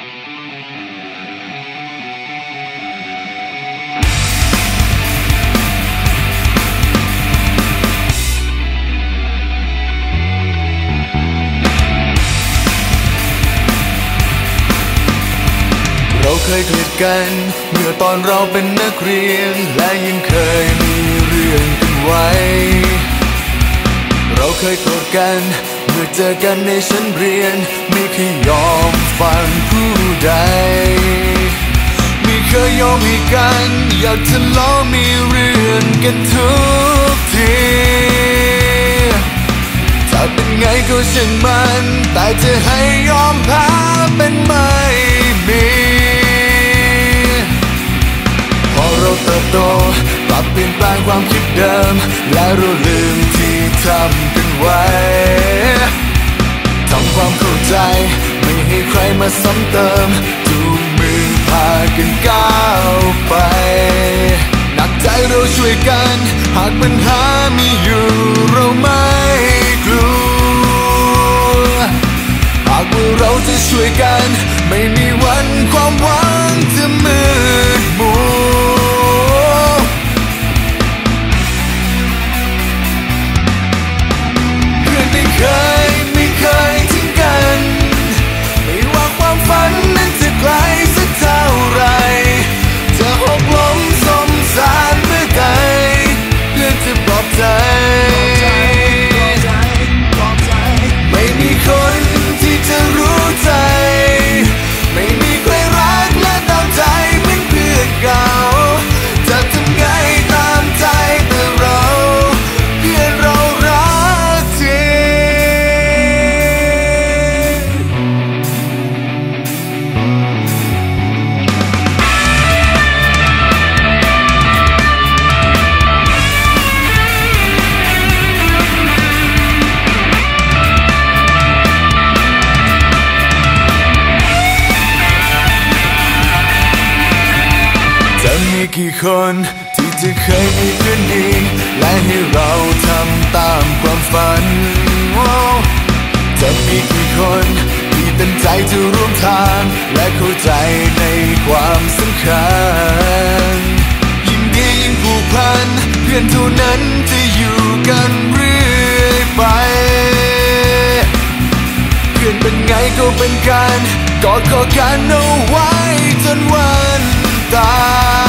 ราเคยเกลียดกันเมื่อตอนเราเป็นนักเรียน และยังเคยมีเรื่องกันไว้ เราเคยโกรธกันเมื่อเจอกันในชั้นเรียน ไม่เคยยอม ฟังผู้ใด ไม่เคยยอมให้กัน อยากทะลาะมีเรื่องกันทุกทีถ้าเป็นไงก็ช่างมัน แต่จะให้ยอมแพ้เป็นไม่มีพอเราเติบโตปรับเปลี่ยนแปลงความคิดเดิม และเร ซ้ำเติมจูงมือพากันก้าวไป หนักใจเราช่วยกัน หากปัญหามีอยู่เราไม่กลัว หากว่าเราจะช่วยกันไม่มี คนที่จะเคยมีเพื่อนดีและให้เราทำตามความฝัน จะมีกี่คนที่เต็มใจจะร่วมทาง และเข้าใจในความสำคัญ ยิ่งดียิ่งผูกพัน เพื่อนเท่านั้นจะอยู่กันเรื่อยไป เพื่อนเป็นไงก็เป็นกันกอดคอกันเอาไว้จนวันตาย